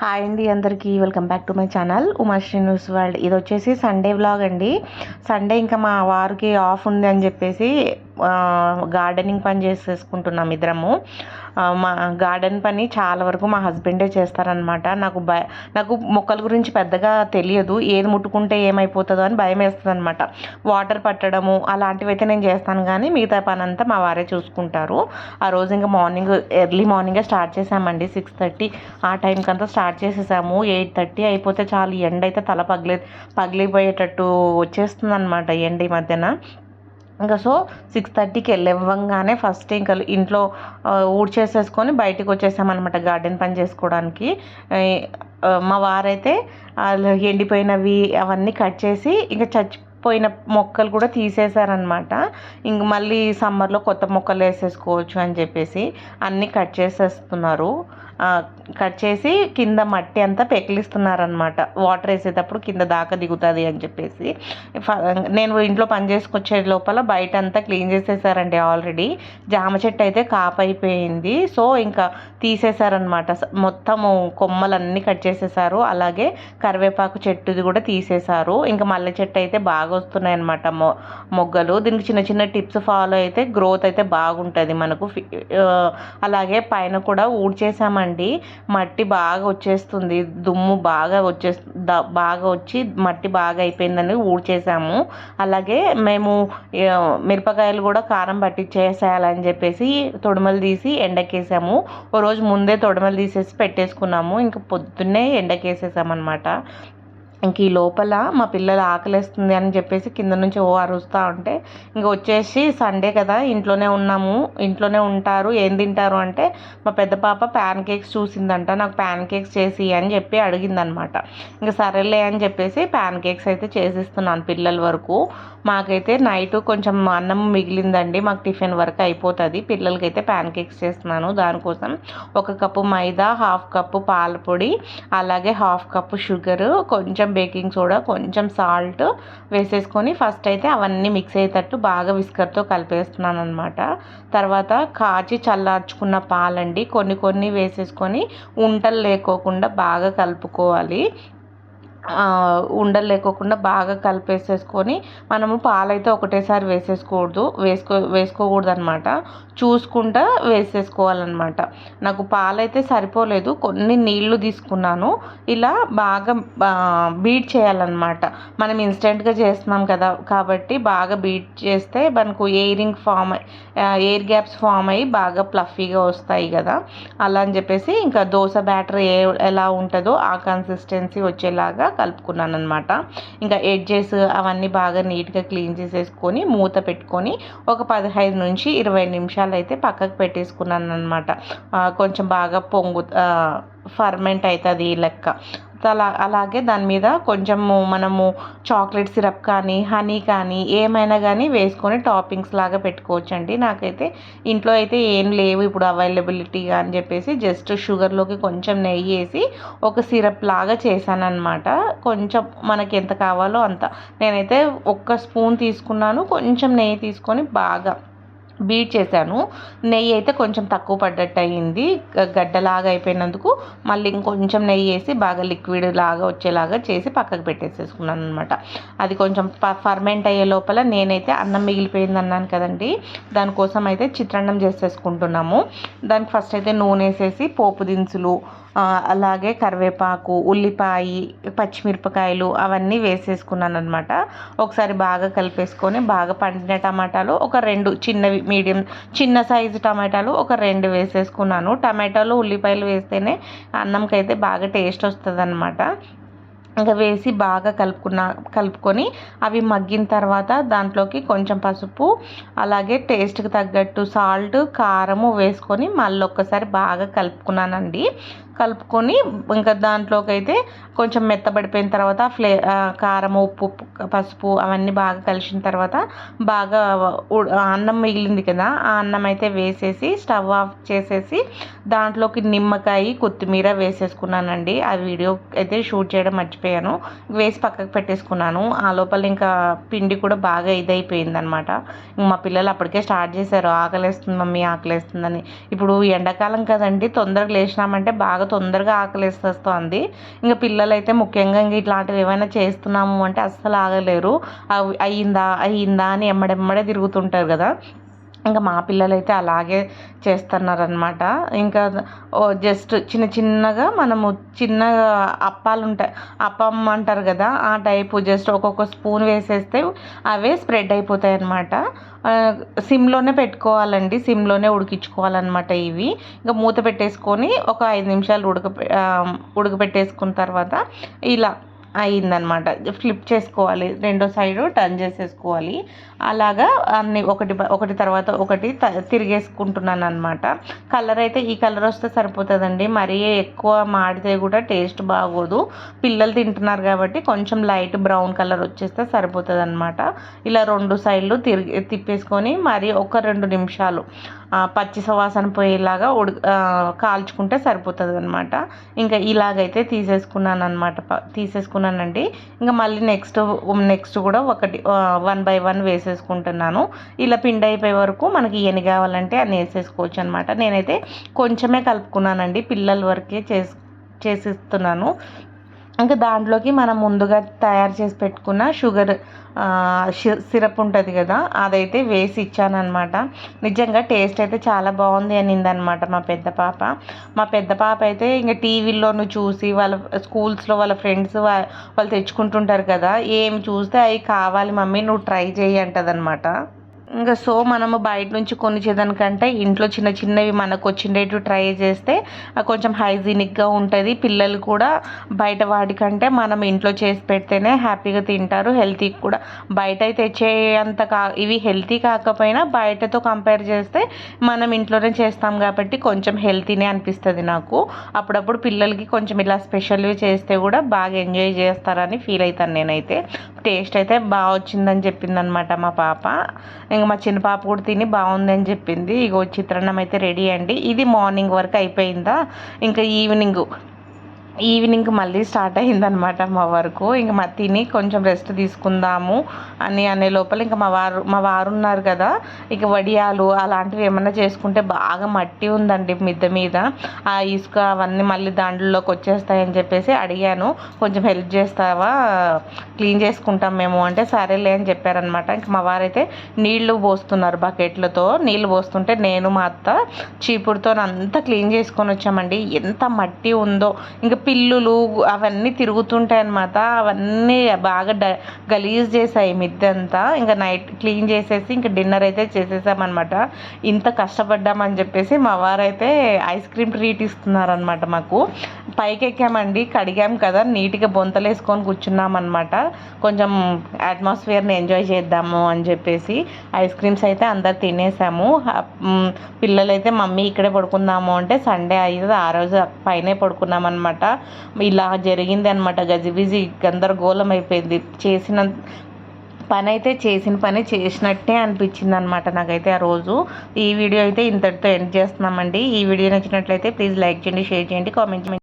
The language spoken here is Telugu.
హాయ్ అండి అందరికీ welcome back to my channel. Umashri news world. ఇది వచ్చేసి సండే వ్లాగ్ అండి. సండే ఇంకా మా వారికి ఆఫ్ ఉంది అని చెప్పేసి గార్డెనింగ్ పని చేసేసుకుంటున్నాం ఇద్దరము. మా గార్డెన్ పని చాలా వరకు మా హస్బెండే చేస్తారనమాట నాకు భయ నాకు మొక్కల గురించి పెద్దగా తెలియదు. ఏది ముట్టుకుంటే ఏమైపోతుందో అని భయం వేస్తుంది అనమాట వాటర్ పట్టడము అలాంటివి అయితే నేను చేస్తాను కానీ మిగతా పని అంతా మా వారే చూసుకుంటారు. ఆ రోజు ఇంకా మార్నింగ్ ఎర్లీ మార్నింగే స్టార్ట్ చేసామండి. సిక్స్ థర్టీ ఆ టైంకి అంతా స్టార్ట్ చేసేసాము. ఎయిట్ థర్టీ అయిపోతే చాలు. ఎండ అయితే తల పగిలే పగిలిపోయేటట్టు వచ్చేస్తుంది అనమాట ఎండ ఈ మధ్యన. ఇంకా సో సిక్స్ థర్టీకి వెళ్ళివ్వంగానే ఫస్ట్ ఇంకా ఇంట్లో ఊడ్చేసేసుకొని బయటకు వచ్చేసామన్నమాట గార్డెన్ పని చేసుకోవడానికి. మా వారైతే వాళ్ళు ఎండిపోయినవి అవన్నీ కట్ చేసి ఇంకా చచ్చిపోయిన మొక్కలు కూడా తీసేశారనమాట ఇంక మళ్ళీ సమ్మర్లో కొత్త మొక్కలు వేసేసుకోవచ్చు అని చెప్పేసి అన్నీ కట్ చేసేస్తున్నారు. కట్ చేసి కింద మట్టి అంతా పెకిలిస్తున్నారనమాట వాటర్ వేసేటప్పుడు కింద దాకా దిగుతుంది అని చెప్పేసి. ఫ- నేను ఇంట్లో పని చేసుకొచ్చే లోపల బయట అంతా క్లీన్ చేసేసారండి ఆల్రెడీ. జామ చెట్టు అయితే కాపైపోయింది సో ఇంకా తీసేశారనమాట మొత్తము కొమ్మలన్నీ కట్ చేసేసారు. అలాగే కరివేపాకు చెట్టుది కూడా తీసేశారు ఇంకా మల్లె చెట్టు అయితే బాగా వస్తున్నాయి అనమాట మొ మొగ్గలు. దీనికి చిన్న చిన్న టిప్స్ ఫాలో అయితే గ్రోత్ అయితే బాగుంటుంది మనకు. అలాగే పైన కూడా ఊడ్చేసామండి మట్టి బాగా వచ్చేస్తుంది. దుమ్ము బాగా వచ్చే బాగా వచ్చి మట్టి బాగా అయిపోయిందని ఊడ్చేసాము. అలాగే మేము మిరపకాయలు కూడా కారం పట్టించేసేయాలని చెప్పేసి తొడమలు తీసి ఎండకేసాము. ఓ రోజు ముందే తొడమలు తీసేసి పెట్టేసుకున్నాము. ఇంకా పొద్దున్నే ఎండకేసేసామన్నమాట. ఇంక ఈ లోపల మా పిల్లలు ఆకలేస్తుంది అని చెప్పేసి కింద నుంచి ఓ అరుస్తూ ఉంటే ఇంక వచ్చేసి సండే కదా ఇంట్లోనే ఉన్నాము ఇంట్లోనే ఉంటారు ఏం తింటారు అంటే మా పెద్ద పాప ప్యాన్ కేక్స్ చూసిందంట నాకు ప్యాన్ కేక్స్ చేసి అని చెప్పి అడిగిందనమాట. ఇంకా సరేలే అని చెప్పేసి ప్యాన్ కేక్స్ అయితే చేసిస్తున్నాను పిల్లల వరకు. మాకైతే నైట్ కొంచెం అన్నం మిగిలిందండి మాకు టిఫిన్ వరకు అయిపోతుంది. పిల్లలకైతే ప్యాన్ కేక్స్ చేస్తున్నాను. దానికోసం ఒక కప్పు మైదా హాఫ్ కప్పు పాల పొడి అలాగే హాఫ్ కప్పు షుగరు కొంచెం బేకింగ్ సోడా కొంచెం సాల్ట్ వేసేసుకొని ఫస్ట్ అయితే అవన్నీ మిక్స్ అయ్యేటట్టు బాగా విస్కర్తో కలిపేస్తున్నాను అనమాట తర్వాత కాచి చల్లార్చుకున్న పాలండి కొన్ని కొన్ని వేసేసుకొని ఉంటలు లేకోకుండా బాగా కలుపుకోవాలి. ఉండలు లేకోకుండా బాగా కలిపేసేసుకొని మనము పాలైతే ఒకటేసారి వేసేసుకోకూడదు వేసుకో వేసుకోకూడదు అనమాట చూసుకుంటా వేసేసుకోవాలన్నమాట. నాకు పాలైతే సరిపోలేదు కొన్ని నీళ్ళు తీసుకున్నాను. ఇలా బాగా బీట్ చేయాలన్నమాట. మనం ఇన్స్టెంట్గా చేస్తున్నాం కదా కాబట్టి బాగా బీట్ చేస్తే మనకు airing form air gaps form అయ్యి బాగా ప్లఫీగా వస్తాయి కదా. అలా అని చెప్పేసి ఇంకా దోశ బ్యాటర్ ఏ ఎలా ఉంటుందో ఆ కన్సిస్టెన్సీ వచ్చేలాగా కలుపుకున్నాను అనమాట ఇంకా ఎడ్జెస్ అవన్నీ బాగా నీట్గా క్లీన్ చేసేసుకొని మూత పెట్టుకొని ఒక పదహైదు నుంచి ఇరవై నిమిషాలు అయితే పక్కకు పెట్టేసుకున్నాను అనమాట కొంచెం బాగా పొంగు ఫర్మెంట్ అవుతుంది ఈ లెక్క. అలా అలాగే దాని మీద కొంచెము మనము చాక్లెట్ సిరప్ కానీ హనీ కానీ ఏమైనా కానీ వేసుకొని టాపింగ్స్ లాగా పెట్టుకోవచ్చు అండి నాకైతే ఇంట్లో అయితే ఏం లేవు ఇప్పుడు అవైలబిలిటీగా అని చెప్పేసి జస్ట్ షుగర్లోకి కొంచెం నెయ్యి వేసి ఒక సిరప్ లాగా చేశానమాట కొంచెం మనకి ఎంత కావాలో అంత. నేనైతే ఒక్క స్పూన్ తీసుకున్నాను. కొంచెం నెయ్యి తీసుకొని బాగా బీట్ చేశాను. నెయ్యి అయితే కొంచెం తక్కువ పడ్డట్టు అయింది గడ్డలాగా అయిపోయినందుకు మళ్ళీ ఇంకొంచెం నెయ్యి వేసి బాగా లిక్విడ్ లాగా వచ్చేలాగా చేసి పక్కకు పెట్టేసేసుకున్నాను అనమాట అది కొంచెం ఫర్మెంట్ అయ్యే లోపల నేనైతే అన్నం మిగిలిపోయింది అన్నాను కదండి. దానికోసం అయితే చిత్రాన్నం చేసేసుకుంటున్నాము. దానికి ఫస్ట్ అయితే నూనె వేసేసి పోపు దినుసులు అలాగే కరివేపాకు ఉల్లిపాయ పచ్చిమిరపకాయలు అవన్నీ వేసేసుకున్నాను అనమాట ఒకసారి బాగా కలిపేసుకొని బాగా పండిన టమాటాలు ఒక రెండు చిన్నవి మీడియం చిన్న సైజు టమాటాలు ఒక రెండు వేసేసుకున్నాను. టమాటాలు ఉల్లిపాయలు వేస్తేనే అన్నంకైతే బాగా టేస్ట్ వస్తుంది అనమాట ఇంకా వేసి బాగా కలుపుకున్న కలుపుకొని అవి మగ్గిన తర్వాత దాంట్లోకి కొంచెం పసుపు అలాగే టేస్ట్కి తగ్గట్టు సాల్ట్ కారము వేసుకొని మళ్ళీ ఒక్కసారి బాగా కలుపుకున్నానండి. కలుపుకొని ఇంకా దాంట్లోకి అయితే కొంచెం మెత్తబడిపోయిన తర్వాత ఫ్లే కారం ఉప్పు పసుపు అవన్నీ బాగా కలిసిన తర్వాత బాగా అన్నం మిగిలింది కదా ఆ అన్నం అయితే వేసేసి స్టవ్ ఆఫ్ చేసేసి దాంట్లోకి నిమ్మకాయ కొత్తిమీర వేసేసుకున్నానండి. ఆ వీడియో అయితే షూట్ చేయడం మర్చిపోయాను. వేసి పక్కకు పెట్టేసుకున్నాను. ఆ లోపల ఇంకా పిండి కూడా బాగా ఇదైపోయింది అనమాట మా పిల్లలు అప్పటికే స్టార్ట్ చేశారు. ఆకలేస్తుంది మమ్మీ ఆకలేస్తుందని. ఇప్పుడు ఎండాకాలం కదండి తొందరగా లేచినామంటే బాగా తొందరగా ఆకలిస్తోంది ఇంకా పిల్లలైతే ముఖ్యంగా ఇంక ఇట్లాంటివి ఏమైనా చేస్తున్నాము అంటే అస్సలు ఆగలేరు. అవి అయ్యిందా అయ్యిందా అని ఎమ్మడెమ్మడే తిరుగుతుంటారు కదా. ఇంకా మా పిల్లలైతే అలాగే చేస్తున్నారనమాట ఇంకా జస్ట్ చిన్న చిన్నగా మనము చిన్నగా అప్పాలు ఉంటాయి అప్పం అంటారు కదా ఆ టైపు జస్ట్ ఒక్కొక్క స్పూన్ వేసేస్తే అవే స్ప్రెడ్ అయిపోతాయి అన్నమాట సిమ్లోనే పెట్టుకోవాలండి సిమ్లోనే ఉడికించుకోవాలన్నమాట ఇవి. ఇంకా మూత పెట్టేసుకొని ఒక ఐదు నిమిషాలు ఉడక ఉడకపెట్టేసుకున్న తర్వాత ఇలా అయిందనమాట ఫ్లిప్ చేసుకోవాలి. రెండో సైడు టర్న్ చేసేసుకోవాలి. అలాగా అన్ని ఒకటి ఒకటి తర్వాత ఒకటి తిరిగేసుకుంటున్నాను అనమాట కలర్ అయితే ఈ కలర్ వస్తే సరిపోతుందండి. మరీ ఎక్కువ మాడితే కూడా టేస్ట్ బాగోదు. పిల్లలు తింటున్నారు కాబట్టి కొంచెం లైట్ బ్రౌన్ కలర్ వచ్చేస్తే సరిపోతుంది అనమాట ఇలా రెండు సైడ్లు తిరిగి తిప్పేసుకొని మరి ఒక రెండు నిమిషాలు. పచ్చి సువాసన పోయేలాగా ఉడి కాల్చుకుంటే సరిపోతుంది అనమాట ఇంకా ఇలాగైతే తీసేసుకున్నాను అనమాట తీసేసుకున్నానండి. ఇంకా మళ్ళీ నెక్స్ట్ నెక్స్ట్ కూడా ఒకటి వన్ బై వన్ వేసేసుకుంటున్నాను. ఇలా పిండి అయిపోయే వరకు మనకి ఎన్ని కావాలంటే అన్ని వేసేసుకోవచ్చు అనమాట నేనైతే కొంచెమే కలుపుకున్నానండి. పిల్లల వరకే చేసి చేసిస్తున్నాను. ఇంకా దాంట్లోకి మనం ముందుగా తయారు చేసి పెట్టుకున్న షుగర్ సిరప్ ఉంటుంది కదా అదైతే వేసి ఇచ్చానమాట నిజంగా టేస్ట్ అయితే చాలా బాగుంది అనిందనమాట మా పెద్ద పాప. మా పెద్ద పాప అయితే ఇంకా టీవీల్లోనూ చూసి వాళ్ళ స్కూల్స్లో వాళ్ళ ఫ్రెండ్స్ వాళ్ళు తెచ్చుకుంటుంటారు కదా ఏమి చూస్తే అవి కావాలి మమ్మీ నువ్వు ట్రై చేయి అంటదనమాట ఇంకా సో మనము బయట నుంచి కొనిచ్చేదానికంటే ఇంట్లో చిన్న చిన్నవి మనకు వచ్చిండేటివి ట్రై చేస్తే కొంచెం హైజీనిక్గా ఉంటుంది. పిల్లలు కూడా బయట వాటికంటే మనం ఇంట్లో చేసి పెడితేనే హ్యాపీగా తింటారు. హెల్తీ కూడా. బయట తెచ్చేంత కా ఇవి హెల్తీ కాకపోయినా బయటతో కంపేర్ చేస్తే మనం ఇంట్లోనే చేస్తాం కాబట్టి కొంచెం హెల్తీనే అనిపిస్తుంది నాకు. అప్పుడప్పుడు పిల్లలకి కొంచెం ఇలా స్పెషల్వి చేస్తే కూడా బాగా ఎంజాయ్ చేస్తారని ఫీల్ అవుతాను నేనైతే. టేస్ట్ అయితే బాగా వచ్చిందని చెప్పిందనమాట మా పాప. ఇంకా మా చిన్న పాప కూడా తిని బాగుంది అని చెప్పింది. ఇగో చిత్రాన్నం అయితే రెడీ అండి. ఇది మార్నింగ్ వరకు అయిపోయిందా? ఇంకా ఈవినింగ్ ఈవినింగ్ మళ్ళీ స్టార్ట్ అయిందనమాట మా వరకు. ఇంక మా తిని కొంచెం రెస్ట్ తీసుకుందాము అని అనే లోపల ఇంకా మా వారు మా వారు ఉన్నారు కదా. ఇక వడియాలు అలాంటివి ఏమన్నా చేసుకుంటే బాగా మట్టి ఉందండి మిద్ద మీద. ఆ ఇసుక అవన్నీ మళ్ళీ దాంట్లోకి వచ్చేస్తాయని చెప్పేసి అడిగాను. కొంచెం హెల్ప్ చేస్తావా? క్లీన్ చేసుకుంటాం మేము అంటే సరేలే అని చెప్పారనమాట ఇంక మా వారైతే నీళ్ళు పోస్తున్నారు బకెట్లతో. నీళ్ళు పోస్తుంటే నేను మా అత్త చీపుడుతో అంతా క్లీన్ చేసుకొని వచ్చామండి. ఎంత మట్టి ఉందో. ఇంకా పిల్లులు అవన్నీ తిరుగుతుంటాయి అనమాట అవన్నీ బాగా డ గలీజ్ చేసాయి మిద్దంతా. ఇంకా నైట్ క్లీన్ చేసేసి ఇంకా డిన్నర్ అయితే చేసేసామన్నమాట. ఇంత కష్టపడ్డామని చెప్పేసి మా వారైతే ఐస్ క్రీమ్ ట్రీట్ ఇస్తున్నారనమాట మాకు. పైకి ఎక్కామండి కడిగాం కదా నీట్గా బొంతలు వేసుకొని కూర్చున్నాం అనమాట కొంచెం అట్మాస్ఫియర్ని ఎంజాయ్ చేద్దాము అని చెప్పేసి ఐస్ క్రీమ్స్ అయితే అందరు తినేసాము. పిల్లలైతే మమ్మీ ఇక్కడే పడుకుందాము అంటే సండే అయితే ఆ రోజు పైనే పడుకున్నామన్నమాట. ఇలా జరిగింది అనమాట గజిబిజి గందరగోళం అయిపోయింది. చేసిన పని అయితే చేసిన పని చేసినట్టే అనిపించింది అనమాట నాకైతే ఆ రోజు. ఈ వీడియో అయితే ఇంతటితో ఎండ్ చేస్తున్నామండి. ఈ వీడియో నచ్చినట్లయితే ప్లీజ్ లైక్ చేయండి షేర్ చేయండి కామెంట్ చేయండి.